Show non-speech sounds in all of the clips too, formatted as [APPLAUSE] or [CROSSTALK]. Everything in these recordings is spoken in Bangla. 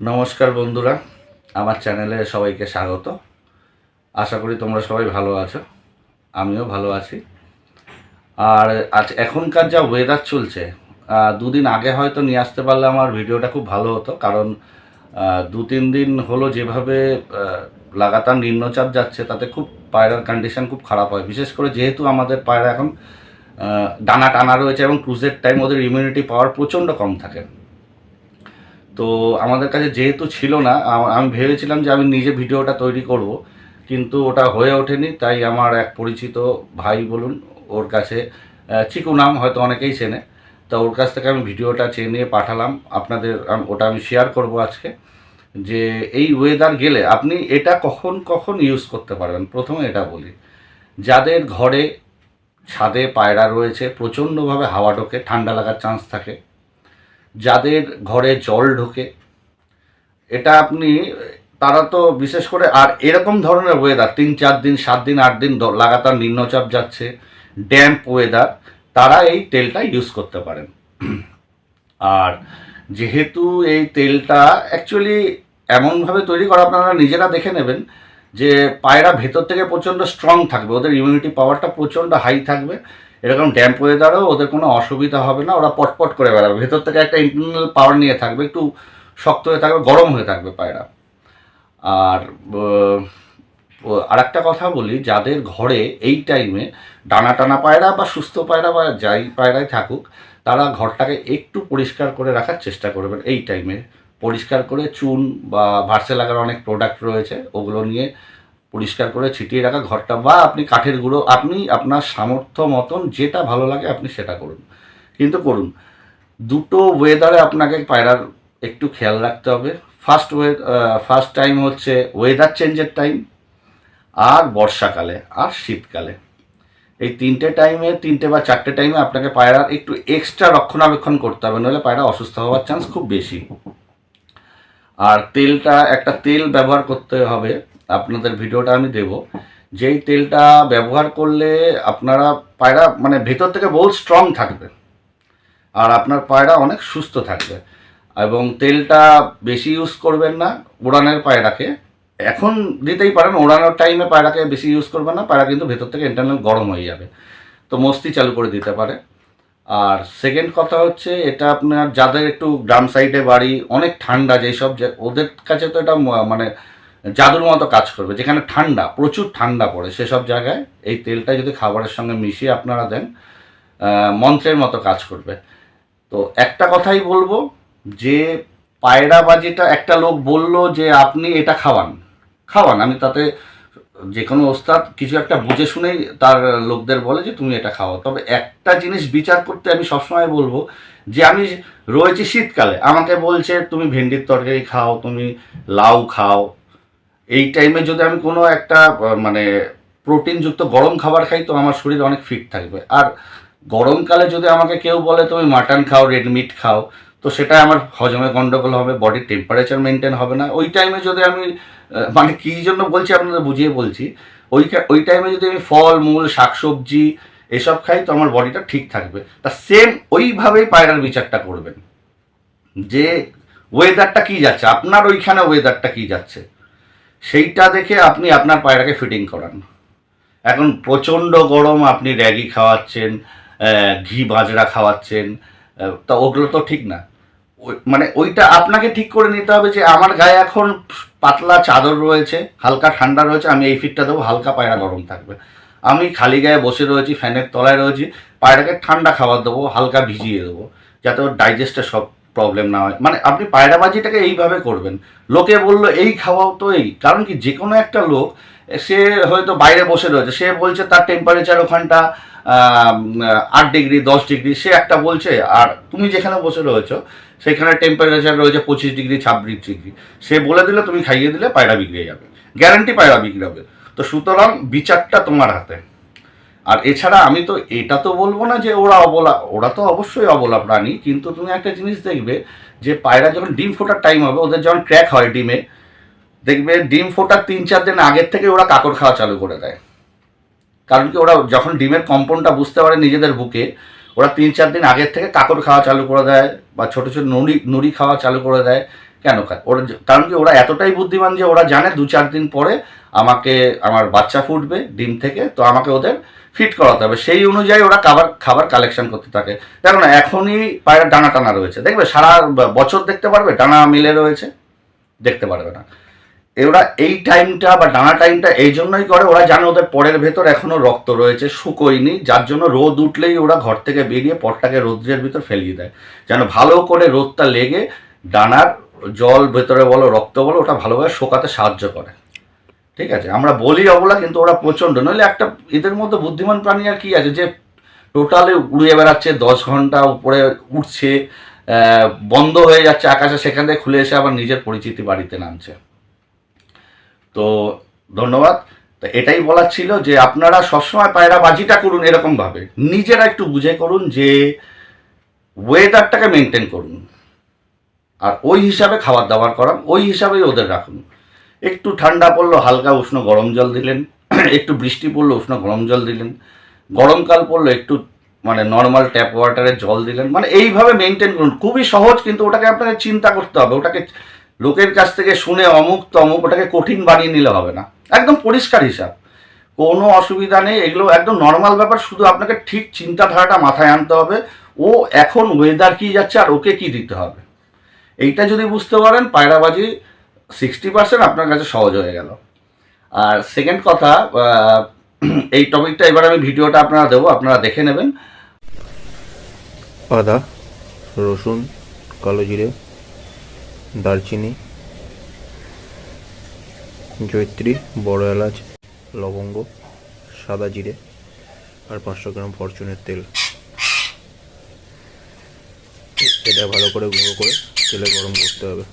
নমস্কার বন্ধুরা, আমার চ্যানেলে সবাইকে স্বাগত। আশা করি তোমরা সবাই ভালো আছো, আমিও ভালো আছি। আর আজ এখনকার যা ওয়েদার চলছে দুদিন আগে হয়তো নিয়ে আসতে পারলে আমার ভিডিওটা খুব ভালো হতো, কারণ দু তিন দিন হলো যেভাবে লাগাতার নিম্নচাপ যাচ্ছে, তাতে খুব পায়রার কন্ডিশন খুব খারাপ হয়। বিশেষ করে যেহেতু আমাদের পায়রা এখন ডানা টানা রয়েছে এবং ক্রুজের টাইম ওদের ইমিউনিটি পাওয়ার প্রচণ্ড কম থাকে। তো আমাদের কাছে যেহেতু ছিল না আমি ভেবেছিলাম যে আমি নিজে ভিডিওটা তৈরি করব, কিন্তু ওটা হয়ে ওঠেনি, তাই আমার এক পরিচিত ভাই বলুন, ওর কাছে চিকু নাম হয়তো অনেকেই চেনে, তা ওর কাছ থেকে আমি ভিডিওটা চেয়ে নিয়ে পাঠালাম, আপনাদের ওটা আমি শেয়ার করব আজকে, যে এই ওয়েদার গেলে আপনি এটা কখন কখন ইউজ করতে পারবেন? প্রথমে এটা বলি, যাদের ঘরে ছাদে পায়রা রয়েছে, প্রচণ্ডভাবে হাওয়া ঢোকে, ঠান্ডা লাগার চান্স থাকে যাদের ঘরে জল ঢোকে। এটা আপনি, তারা তো বিশেষ করে, আর এরকম ধরনের ওয়েদার তিন, চার দিন, সাত দিন, আট দিন লাগাতার নিম্নচাপ যাচ্ছে ড্যাম্প ওয়েদার তারা এই তেলটা ইউজ করতে পারেন। আর যেহেতু এই তেলটা অ্যাকচুয়ালি এমনভাবে তৈরি করা, আপনারা নিজেরা দেখে নেবেন যে পায়রা ভেতর থেকে প্রচণ্ড স্ট্রং থাকবে, ওদের ইমিউনিটি পাওয়ারটা প্রচণ্ড হাই থাকবে। এরকম ড্যাম্প ওয়েদারও ওদের কোনো অসুবিধা হবে না, ওরা পটপট করে বেড়াবে। ভেতর থেকে একটা ইন্টারনাল পাওয়ার নিয়ে থাকবে, একটু শক্ত হয়ে থাকবে, গরম হয়ে থাকবে পায়রা। আর আর একটা কথা বলি, যাদের ঘরে এই টাইমে ডানা টানা পায়রা বা সুস্থ পায়রা বা যাই পায়রাই থাকুক, তারা ঘরটাকে একটু পরিষ্কার করে রাখার চেষ্টা করবেন এই টাইমে পরিষ্কার করে চুন বা ভার্সে লাগার অনেক প্রোডাক্ট রয়েছে, ওগুলো নিয়ে পরিষ্কার করে ছিটিয়ে রাখা ঘরটা বা আপনি কাঠের গুঁড়ো, আপনি আপনার সামর্থ্য মতন যেটা ভালো লাগে আপনি সেটা করুন। কিন্তু করুন, দুটো ওয়েদারে আপনাকে পায়রার একটু খেয়াল রাখতে হবে। ফার্স্ট ওয়ে ফার্স্ট টাইম হচ্ছে ওয়েদার চেঞ্জের টাইম আর বর্ষাকালে আর শীতকালে। এই তিনটে টাইমে তিনটে বা চারটে টাইমে আপনাকে পায়রার একটু এক্সট্রা রক্ষণাবেক্ষণ করতে হবে, নইলে পায়রা অসুস্থ হওয়ার চান্স খুব বেশি। আর তেলটা, একটা তেল ব্যবহার করতে হবে আপনাদের ভিডিওটা আমি দেব। যেই তেলটা ব্যবহার করলে আপনারা পায়রা মানে ভেতর থেকে বহুত স্ট্রং থাকবে। আর আপনার পায়রা অনেক সুস্থ থাকবে। এবং তেলটা বেশি ইউজ করবেন না উড়ানের পায়রাকে। এখন দিতেই পারেন ওড়ানোর টাইমে পায়রাকে বেশি ইউজ করবেন না। পায়রা কিন্তু ভেতর থেকে ইন্টারনাল গরম হয়ে যাবে। তো মস্তি চালু করে দিতে পারে। আর সেকেন্ড কথা হচ্ছে, এটা আপনার যাদের একটু গ্রাম সাইডে বাড়ি, অনেক ঠান্ডা যেসব যে, ওদের কাছে তো এটা মানে জাদুর মতো কাজ করবে, যেখানে ঠান্ডা, প্রচুর ঠান্ডা পড়ে, সেসব জায়গায় এই তেলটা যদি খাবারের সঙ্গে মিশিয়ে আপনারা দেন মন্ত্রের মতো কাজ করবে। তো একটা কথাই বলব, যে পায়রাবাজিটা একটা লোক বলল যে আপনি এটা খাওয়ান। খাওয়ান, আমি তাতে যে কোনো ওস্তাদ কিছু একটা বুঝে শুনেই তার লোকদের বলে যে তুমি এটা খাও তবে একটা জিনিস বিচার করতে আমি সবসময় বলব, যে আমি রয়েছি শীতকালে, আমাকে বলছে তুমি ভেন্ডির তরকারি খাও, তুমি লাউ খাও এই টাইমে যদি আমি কোনো একটা মানে প্রোটিনযুক্ত গরম খাবার খাই, তো আমার শরীর অনেক ফিট থাকবে। আর গরমকালে যদি আমাকে কেউ বলে, তুমি মাটন খাও রেড মিট খাও, তো সেটা আমার হজমে গন্ডগোল হবে বডির টেম্পারেচার মেনটেন হবে না। ওই টাইমে যদি আমি মানে কী জন্য বলছি আপনাদের বুঝিয়ে বলছি, ওই ওই টাইমে যদি আমি ফল, মূল, শাকসবজি এসব খাই, তো আমার বডিটা ঠিক থাকবে। তা সেম ওইভাবেই পায়রার বিচারটা করবেন। যে ওয়েদারটা কি যাচ্ছে, আপনার ওইখানে ওয়েদারটা কি যাচ্ছে? সেইটা দেখে আপনি আপনার পায়রাকে ফিটিং করান। এখন প্রচণ্ড গরম, আপনি র্যাগি খাওয়াচ্ছেন ঘি বাজরা খাওয়াচ্ছেন তা ওগুলো তো ঠিক না। মানে ওইটা আপনাকে ঠিক করে নিতে হবে যে আমার গায়ে এখন পাতলা চাদর রয়েছে, হালকা ঠান্ডা রয়েছে, আমি এই ফিটটা দেবো, হালকা পায়রা গরম থাকবে। আমি খালি গায়ে বসে রয়েছি, ফ্যানের তলায় রয়েছি, পায়রাকে ঠান্ডা খাবার দেবো, হালকা ভিজিয়ে দেবো, যাতে ওর ডাইজেস্টের সব প্রবলেম না হয়। মানে আপনি পায়রাবাজিটাকে এইভাবে করবেন। লোকে বলল, এই খাওয়াও তো এই। কারণ কি যে কোনো একটা লোক, সে হয়তো বাইরে বসে রয়েছে। সে বলছে, তার টেম্পারেচার ওখানটা আট ডিগ্রি, দশ ডিগ্রি। সে একটা বলছে, আর তুমি যেখানে বসে রয়েছো, সেখানে টেম্পারেচার রয়েছে পঁচিশ ডিগ্রি, ছাব্বিশ ডিগ্রি। সে বলে দিলে, তুমি খাইয়ে দিলে পায়রা বিগড়ে যাবে। গ্যারান্টি পায়রা বিগড়াবে। তো সুতরাং বিচারটা তোমার হাতে। আর এছাড়া আমি তো, এটা তো বলব না যে ওরা অবলা, ওরা তো অবশ্যই অবলা প্রাণী, কিন্তু তুমি একটা জিনিস দেখবে যে পায়রা যখন ডিম ফোটার টাইম হবে, ওদের যখন ক্র্যাক হয় ডিমে, দেখবে ডিম ফোটার তিন চার দিন আগের থেকে ওরা কাকড় খাওয়া চালু করে দেয়। কারণ কি ওরা যখন ডিমের কম্পনটা বুঝতে পারে নিজেদের বুকে, ওরা তিন চার দিন আগের থেকে কাকড় খাওয়া চালু করে দেয় বা ছোটো ছোটো নুড়ি নুড়ি খাওয়া চালু করে দেয়, কেন খায়? ওরা কারণ কি ওরা এতটাই বুদ্ধিমান যে ওরা জানে দু চার দিন পরে আমাকে, আমার বাচ্চা ফুটবে ডিম থেকে, তো আমাকে ওদের ফিট করাতে হবে। সেই অনুযায়ী ওরা খাবার খাবার কালেকশন করতে থাকে। দেখো না, এখনই পায়রা ডানা টানা রয়েছে। দেখবে, সারা বছর দেখতে পারবে, ডানা মিলে রয়েছে, দেখতে পারবে না। ওরা এই টাইমটা বা ডানা টাইমটা এই জন্যই করে, ওরা জানে ওদের পরের ভেতর এখনও রক্ত রয়েছে, শুকোয়নি, যার জন্য রোদ উঠলেই ওরা ঘর থেকে বেরিয়ে পরটাকে রোদ্রের ভিতর ফেলিয়ে দেয়। যেন ভালো করে রোদটা লেগে ডানার জল ভেতরে বলো, রক্ত বলো, ওটা ভালোভাবে শোকাতে সাহায্য করে। ঠিক আছে? আমরা বলি অবলা, কিন্তু ওরা প্রচণ্ড। নইলে একটা এদের মধ্যে বুদ্ধিমান প্রাণী আর কি আছে যে টোটালে উড়িয়ে বেড়াচ্ছে, দশ ঘণ্টা উপরে উঠছে বন্ধ হয়ে যাচ্ছে আকাশে, সেখান থেকে খুলে এসে আবার নিজের পরিচিতি বাড়িতে নামছে। তো ধন্যবাদ। তো এটাই বলার ছিল যে আপনারা সবসময় পায়রা বাজিটা করুন এরকমভাবে। নিজেরা একটু বুঝে করুন যে ওয়েদারটাকে মেনটেন করুন। আর ওই হিসাবে খাবার দাবার করান, ওই হিসাবেই ওদের রাখুন। একটু ঠান্ডা পড়ল, হালকা উষ্ণ গরম জল দিলেন, [CLEARS THROAT] একটু বৃষ্টি পড়ল, উষ্ণ গরম জল দিলেন। গরমকাল পড়ল, একটু মানে নর্মাল ট্যাপ ওয়াটারের জল দিলেন। মানে এইভাবে মেনটেন করুন, খুবই সহজ, কিন্তু ওটাকে আপনাকে চিন্তা করতে হবে। ওটাকে লোকের কাছ থেকে শুনে অমুক তমুক ওটাকে কঠিন বানিয়ে নিলে হবে না। একদম পরিষ্কার হিসাব। কোনো অসুবিধা নেই, এগুলো একদম নর্মাল ব্যাপার, শুধু আপনাকে ঠিক চিন্তাধারাটা মাথায় আনতে হবে, ও এখন ওয়েদার কি যাচ্ছে আর ওকে কি দিতে হবে। এইটা যদি বুঝতে পারেন, পায়রাবাজি সিক্সটি পার্সেন্ট আপনার কাছে সহজ হয়ে গেল। আর সেকেন্ড কথা এই টপিকটা এবার আমি ভিডিওটা আপনারা দেবো, আপনারা দেখে নেবেন। আদা, রসুন, কালো জিরে, দারচিনি জৈত্রী বড় এলাচ, লবঙ্গ, সাদা জিরে আর পাঁচশো গ্রাম ফরচুনের তেল। এটা ভালো করে গুঁড়ো করে তেলে গরম করতে হবে।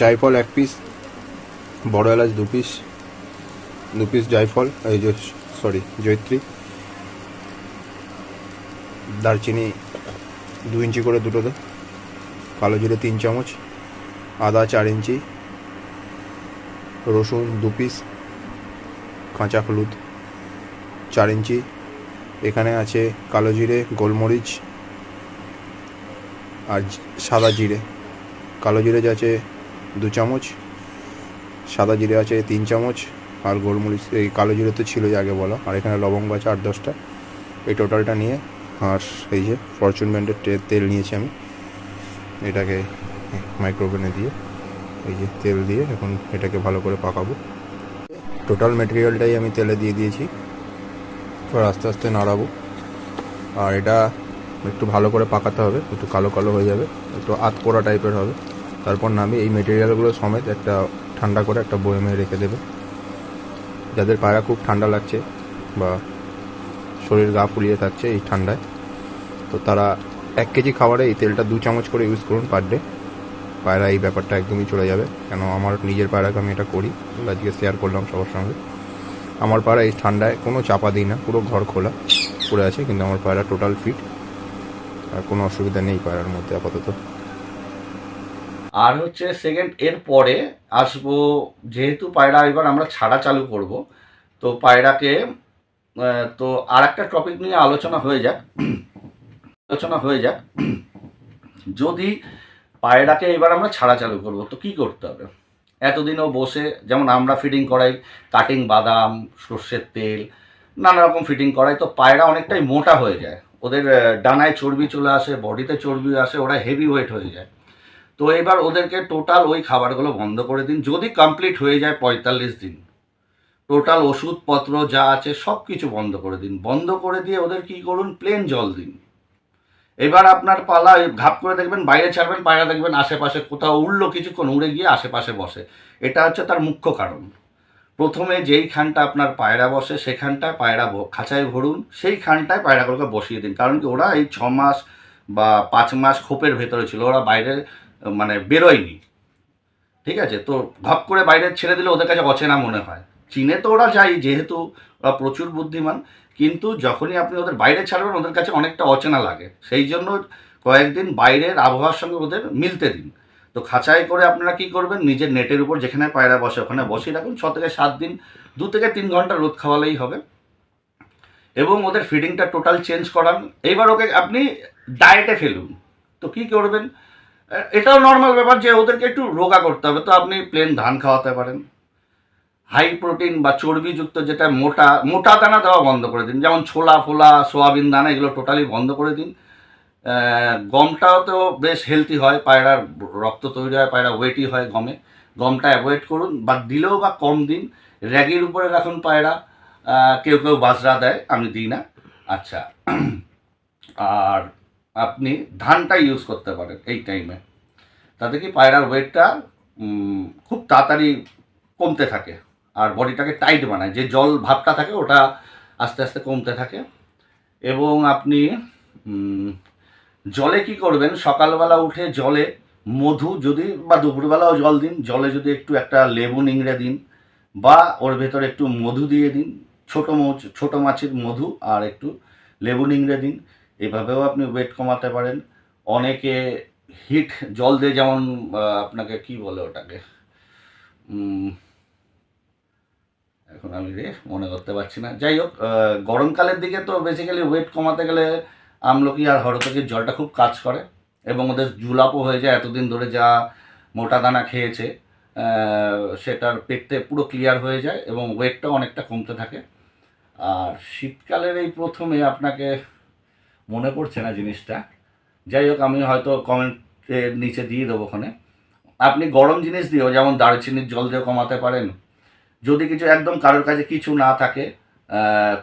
জায়ফল এক পিস বড় এলাচ দু পিস দু পিস জায়ফল, এই যে সরি জৈত্রী দারচিনি দু ইঞ্চি করে দুটোতে কালো জিরে তিন চামচ, আদা চার ইঞ্চি, রসুন দু পিস কাঁচা হলুদ চার ইঞ্চি, এখানে আছে কালো জিরে, গোলমরিচ আর সাদা জিরে, কালো জিরে আছে দু চামচ, সাদা জিরে আছে তিন চামচ, আর গোলমরিচ, এই কালো জিরে তো ছিল আগে বলা, আর এখানে লবঙ্গ আছে আট দশটা। এই টোটালটা নিয়ে, আর এই যে ফরচুন ব্র্যান্ডের তেল নিয়েছি আমি, এটাকে মাইক্রোওভেনে দিয়ে, এই যে তেল দিয়ে এখন এটাকে ভালো করে পাকাবো। টোটাল মেটেরিয়ালটাই আমি তেলে দিয়ে দিয়েছি, এবার আস্তে আস্তে নাড়াবো। আর এটা একটু ভালো করে পাকাতে হবে, একটু কালো কালো হয়ে যাবে, একটু আত পোড়া টাইপের হবে। তারপর নামে এই মেটেরিয়ালগুলো সমেত একটা ঠান্ডা করে একটা বয়েমে রেখে দেবে। যাদের পায়রা খুব ঠান্ডা লাগছে বা শরীর গা ফুলিয়ে থাকছে এই ঠান্ডায়, তো তারা এক কেজি খাবারে এই তেলটা দু চামচ করে ইউজ করুন পার ডে পায়রা এই ব্যাপারটা একদমই চলে যাবে। কেন আমার নিজের পায়রাকে আমি এটা করি, আজকে শেয়ার করলাম সবার সঙ্গে। আমার পায়রা এই ঠান্ডায় কোনো চাপা দিই না, পুরো ঘর খোলা পড়ে আছে, কিন্তু আমার পায়রা টোটাল ফিট আর কোনো অসুবিধা নেই পায়রার মধ্যে আপাতত। আর হচ্ছে সেকেন্ড এর পরে আসব, যেহেতু পায়রা এবার আমরা ছাড়া চালু করব, তো পায়রাকে তো আর একটা টপিক নিয়ে আলোচনা হয়ে যাক, আলোচনা হয়ে যাক। যদি পায়রাকে এবার আমরা ছাড়া চালু করব, তো কি করতে হবে? এতদিনও বসে, যেমন আমরা ফিডিং করাই কাটিং বাদাম, সর্ষের তেল, নানা রকম ফিটিং করাই, তো পায়রা অনেকটাই মোটা হয়ে যায়। ওদের ডানায় চর্বি চলে আসে বডিতে চর্বি আসে, ওরা হেভি ওয়েট হয়ে যায়। তো এবার ওদেরকে টোটাল ওই খাবারগুলো বন্ধ করে দিন। যদি কমপ্লিট হয়ে যায় পঁয়তাল্লিশ দিন টোটাল ওষুধপত্র যা আছে সব কিছু বন্ধ করে দিন। বন্ধ করে দিয়ে ওদের কি করুন? প্লেন জল দিন। এবার আপনার পালা ঘাপ করে দেখবেন বাইরে ছাড়বেন পায়রা দেখবেন আশেপাশে কোথাও উড়লো কিছুক্ষণ উড়ে গিয়ে আশেপাশে বসে। এটা হচ্ছে তার মুখ্য কারণ। প্রথমে যেই খানটা আপনার পায়রা বসে সেখানটায় পায়রা খাঁচায় ভরুন সেই খানটায় পায়রাগুলোকে বসিয়ে দিন। কারণ কি ওরা এই ছ মাস বা পাঁচ মাস খোপের ভেতরে ছিল ওরা বাইরে আহ, মানে বেরোয়নি। ঠিক আছে? তো ঘপ করে বাইরে ছেড়ে দিলে ওদের কাছে অচেনা মনে হয়। চীনে তো ওরা যায় যেহেতু ওরা প্রচুর বুদ্ধিমান, কিন্তু যখনই আপনি ওদের বাইরে ছাড়বেন, ওদের কাছে অনেকটা অচেনা লাগে। সেই জন্য কয়েকদিন বাইরের আবহাওয়ার সঙ্গে ওদের মিলতে দিন। তো খাঁচায় করে আপনারা কি করবেন? নিজের নেটের উপর যেখানে পায়রা বসে, ওখানে বসিয়ে রাখুন। ছ থেকে সাত দিন, দু থেকে তিন ঘণ্টা রোদ খাওয়ালেই হবে। এবং ওদের ফিডিংটা টোটাল চেঞ্জ করান। এইবার ওকে আপনি ডায়েটে ফেলুন। তো কি করবেন? এটাও নর্মাল ব্যাপার যে ওদেরকে একটু রোগা করতে হবে। তো আপনি প্লেন ধান খাওয়াতে পারেন। হাই প্রোটিন বা চর্বিযুক্ত যেটা মোটা মোটা দানা দেওয়া বন্ধ করে দিন। যেমন ছোলা, ফোলা, সোয়াবিন দানা, এগুলো টোটালি বন্ধ করে দিন। গমটাও তো বেশ হেলদি হয়, পায়রার রক্ত তৈরি হয়, পায়রা ওয়েটই হয় গমে। গমটা অ্যাভয়েড করুন, বা দিলেও বা কম দিন। র্যাগের উপরে রাখুন পায়রা। কেউ কেউ বাজরা দেয়, আমি দিই না। আচ্ছা। আর আপনি ধানটা ইউজ করতে পারেন এই টাইমে তাতে কি পায়রার ওয়েটটা খুব তাড়াতাড়ি কমতে থাকে আর বডিটাকে টাইট বানায়। যে জল ভাবটা থাকে ওটা আস্তে আস্তে কমতে থাকে। এবং আপনি জলে কি করবেন? সকালবেলা উঠে জলে মধু যদি বা দুপুরবেলাও জল দিন, জলে যদি একটু একটা লেবু নিংড়ে দিন বা ওর ভেতরে একটু মধু দিয়ে দিন, ছোটো ছোটো মাছের মধু আর একটু লেবু নিংড়ে দিন। এভাবেও আপনি ওয়েট কমাতে পারেন। অনেকে হিট জল দিয়ে যেমন আপনাকে কি বলে ওটাকে? এখন আমি রে মনে করতে পারছি না। যাই হোক গরমকালের দিকে তো বেসিক্যালি ওয়েট কমাতে গেলে আমলকি আর হরতকির জলটা খুব কাজ করে এবং ওদের জুলাপও হয়ে যায়। এতদিন ধরে যা মোটা দানা খেয়েছে সেটার পেটতে পুরো ক্লিয়ার হয়ে যায় এবং ওয়েটটাও অনেকটা কমতে থাকে। আর শীতকালের এই প্রথমে আপনাকে মনে পড়ছে না জিনিসটা। যাই হোক, আমি হয়তো কমেন্টের নিচে দিয়ে দেবো ওখানে। আপনি গরম জিনিস দিয়েও যেমন দারচিনির জল দিয়ে কমাতে পারেন। যদি কিছু একদম কারোর কাছে কিছু না থাকে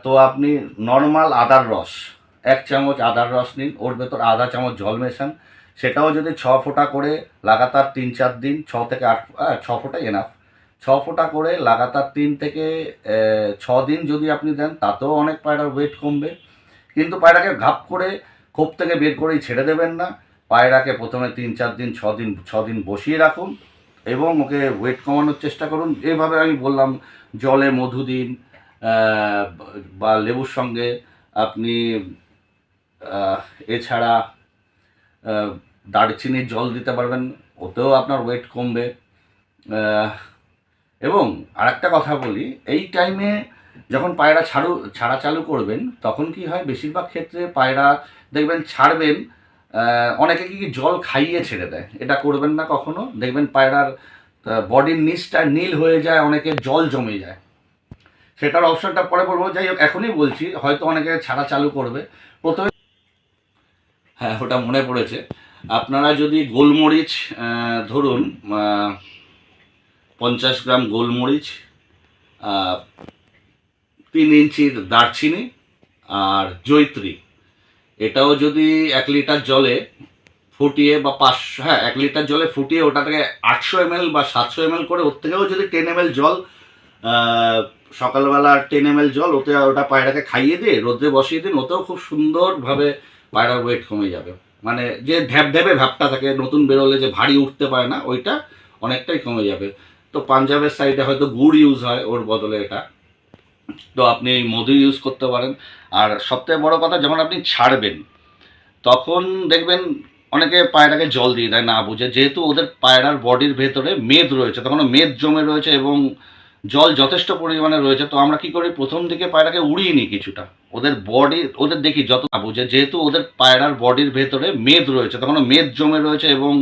তো আপনি নর্মাল আদার রস, এক চামচ আদার রস নিন, ওর ভেতর আধা চামচ জল মেশান। সেটাও যদি ছ ফোঁটা করে লাগাতার তিন চার দিন, ছ থেকে আট ছ ফোঁটা এনাফ ছ ফোঁটা করে লাগাতার তিন থেকে ছ দিন যদি আপনি দেন, তাতেও অনেক পায়রার ওয়েট কমবে। কিন্তু পায়রাকে ঘাপ করে খোপ থেকে বের করেই ছেড়ে দেবেন না। পায়রাকে প্রথমে তিন, চার দিন, ছ দিন ছ দিন বসিয়ে রাখুন এবং ওকে ওয়েট কমানোর চেষ্টা করুন। যেভাবে আমি বললাম, জলে মধু দিন বা লেবুর সঙ্গে আপনি এছাড়া দারচিনির জল দিতে পারবেন, ওতেও আপনার ওয়েট কমবে। এবং আরেকটা কথা বলি, এই টাইমে যখন পায়রা ছাড়ু, ছাড়া চালু করবেন, তখন কি হয় বেশিরভাগ ক্ষেত্রে পায়রা দেখবেন ছাড়বেন অনেকে কি জল খাইয়ে ছেড়ে দেয়। এটা করবেন না কখনো। দেখবেন পায়রার বডির নিচটা নীল হয়ে যায়, অনেকে জল জমে যায়। সেটার অপশনটা পরে বলব। যাই হোক, এখনই বলছি, হয়তো অনেকে ছাড়া চালু করবে। প্রথমে হ্যাঁ ওটা মনে পড়েছে। আপনারা যদি গোলমরিচ ধরুন পঞ্চাশ গ্রাম গোলমরিচ তিন ইঞ্চির দারচিনি আর জৈত্রী। এটাও যদি এক লিটার জলে ফুটিয়ে বা পাঁচশো হ্যাঁ এক লিটার জলে ফুটিয়ে ওটাকে আটশো এমএল বা সাতশো এমএল করে, ওর থেকেও যদি টেন এমএল জল সকালবেলা টেন এমএল জল, ওতে ওটা পায়রাকে খাইয়ে দিয়ে, রোদে বসিয়ে দিন, ওতেও খুব সুন্দরভাবে পায়রার ওয়েট কমে যাবে। মানে যে ঢ্যাপ ঢ্যাপে ভাবটা থাকে, নতুন বেরোলে যে ভারী উঠতে পারে না, ওইটা অনেকটাই কমে যাবে। তো পাঞ্জাবের সাইডে হয়তো গুড় ইউজ হয়, ওর বদলে এটা। তো আপনি মধু ইউজ করতে পারেন। আর সবথেকে বড় কথা, যখন আপনি ছাড়বেন, তখন দেখবেন অনেকে পায়রাকে জল দিয়ে দেয়, না বুঝে। যেহেতু ওদের পায়রার বডির ভেতরে মেদ রয়েছে তখন মেদ জমে রয়েছে এবং জল যথেষ্ট পরিমাণে রয়েছে। তো আমরা কি করি, প্রথম দিকে পায়রাকে উড়িয়ে নিই কিছুটা। ওদের বডি ওদের দেখি যত না বুঝে। যেহেতু ওদের পায়রার বডির ভেতরে মেদ রয়েছে তখন মেদ জমে রয়েছে এবং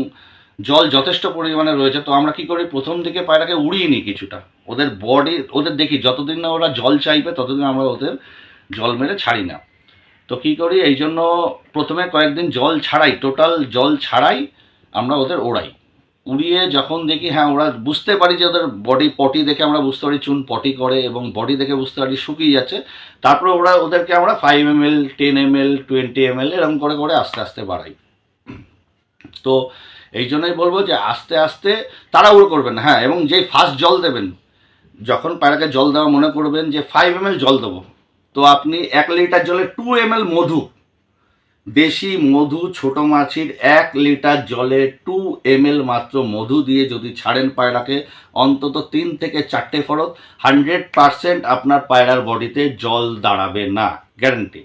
জল যথেষ্ট পরিমাণে রয়েছে, তো আমরা কি করি? প্রথম দিকে পায়রাকে উড়িয়ে নিই কিছুটা। ওদের বডি ওদের দেখি যতদিন না ওরা জল চাইবে, ততদিন আমরা ওদের জল মেরে ছাড়ি না। তো কী করি? এই জন্য প্রথমে কয়েকদিন জল ছাড়াই টোটাল জল ছাড়াই আমরা ওদের ওড়াই। উড়িয়ে যখন দেখি হ্যাঁ ওরা বুঝতে পারি যে ওদের বডি পটি দেখে আমরা বুঝতে পারি, চুন পটি করে এবং বডি দেখে বুঝতে পারি শুকিয়ে যাচ্ছে। তারপরে ওরা ওদেরকে আমরা five M L ten M L twenty M L এরকম করে করে আস্তে আস্তে বাড়াই। তো এই জন্যই বলব যে আস্তে আস্তে তাড়াহুড়ো করবেন হ্যাঁ এবং যেই ফার্স্ট জল দেবেন, যখন পায়রাকে জল দেওয়া মনে করবেন যে ফাইভ এম জল দেবো, তো আপনি এক লিটার জলে টু এম মধু, দেশি মধু, ছোট মাছির এক লিটার জলে টু এম মাত্র মধু দিয়ে যদি ছাড়েন পায়রাকে, অন্তত তিন থেকে চারটে ফরত হান্ড্রেড পারসেন্ট আপনার পায়রার বডিতে জল দাঁড়াবে না গ্যারান্টি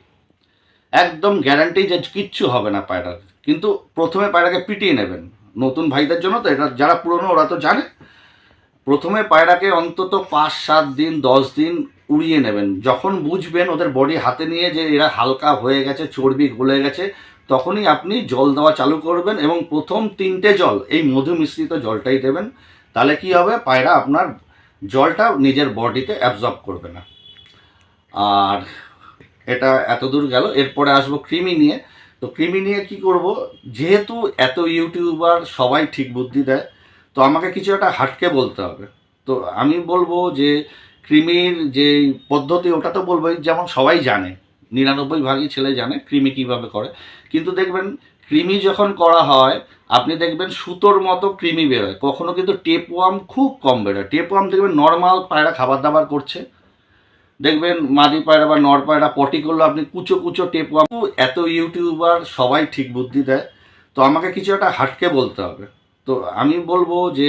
একদম গ্যারান্টি যে কিচ্ছু হবে না পায়রার। কিন্তু প্রথমে পায়রাকে পিটিয়ে নেবেন। নতুন ভাইদের জন্য, তো এটা যারা পুরনো, ওরা তো জানে। প্রথমে পায়রাকে অন্তত পাঁচ, সাত দিন, দশ দিন উড়িয়ে নেবেন। যখন বুঝবেন ওদের বডি হাতে নিয়ে যে এরা হালকা হয়ে গেছে, চর্বি গলে গেছে, তখনই আপনি জল দেওয়া চালু করবেন এবং প্রথম তিনটে জল, এই মধু মিশ্রিত জলটাই দেবেন। তাহলে কি হবে? পায়রা আপনার জলটা নিজের বডিতে অ্যাবজর্ব করবে না। আর এটা এত দূর গেল। এরপরে আসব কৃমি নিয়ে। তো কৃমি নিয়ে কি করব? যেহেতু এত ইউটিউবার সবাই ঠিক বুদ্ধি দেয়, তো আমাকে কিছু একটা হাটকে বলতে হবে। তো আমি বলব যে কৃমির যে পদ্ধতি, ওটা তো বলবোই, যেমন সবাই জানে, নিরানব্বই ভাগই ছেলে জানে কৃমি কীভাবে করে। কিন্তু দেখবেন, কৃমি যখন করা হয়, আপনি দেখবেন সুতোর মতো কৃমি বেরোয়। কখনো কিন্তু টেপওয়ার্ম খুব কম বেরোয়। টেপওয়ার্ম দেখবেন নর্মাল পায়রা খাবার দাবার করছে। দেখবেন মাদি পায়রা বা নর পায়রা, পটি করলে আপনি কুচো কুচো টেপওয়ার্ম এত ইউটিউবার সবাই ঠিক বুদ্ধি দেয়। তো আমাকে কিছু একটা হাটকে বলতে হবে। তো আমি বলব যে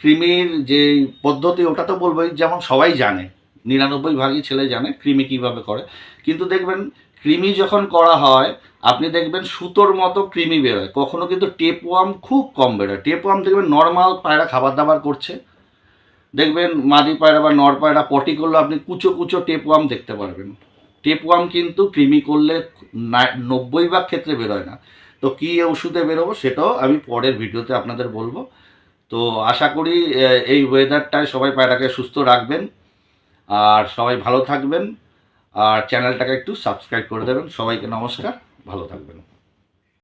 কৃমির যে পদ্ধতি, ওটা তো বলবোই, যেমন সবাই জানে, নিরানব্বই ভাগই ছেলে জানে কৃমি কীভাবে করে। কিন্তু দেখবেন কৃমি যখন করা হয়, আপনি দেখবেন সুতোর মতো কৃমি বেরোয়। কখনো কিন্তু টেপওয়ার্ম খুব কম বেরোয়। টেপওয়ার্ম দেখবেন নর্মাল পায়রা খাবার দাবার করছে। দেখবেন মাদি পায়রা বা নর পায়রা পটি করলে আপনি কুচো কুচো টেপওয়ার্ম দেখতে পারবেন। টেপওয়ার্ম কিন্তু কৃমি করলে নব্বই ভাগ ক্ষেত্রে বেরোয় না। তো কী ওষুধে বেরোবো সেটাও আমি পরের ভিডিওতে আপনাদের বলব। তো আশা করি এই ওয়েদারটায় সবাই পায়রাকে সুস্থ রাখবেন। আর সবাই ভালো থাকবেন। আর চ্যানেলটাকে একটু সাবস্ক্রাইব করে দেবেন। সবাইকে নমস্কার। ভালো থাকবেন।